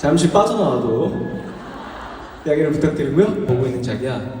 잠시 빠져나와도 양해를 부탁드리고요. 보고 있는 자기야.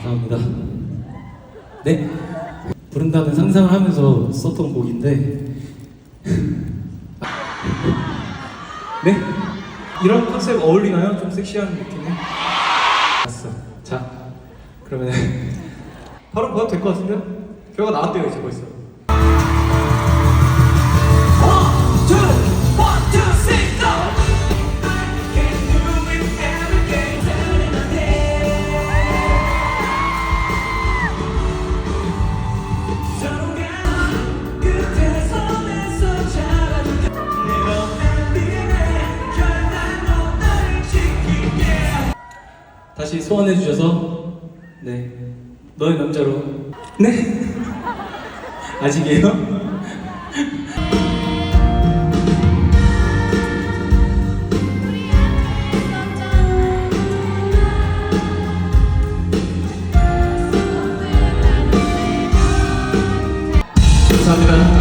감사합니다? 감사합니다 네? 부른다는 상상을 하면서 썼던 곡인데 네? 이런 컨셉 어울리나요? 좀 섹시한 느낌이? 알았어 자 그러면 바로 봐도 될 것 같은데요? 결과 나왔대요 이제 벌써 같이 소원해 주셔서 네 너의 남자로 네 아직이에요? 감사합니다.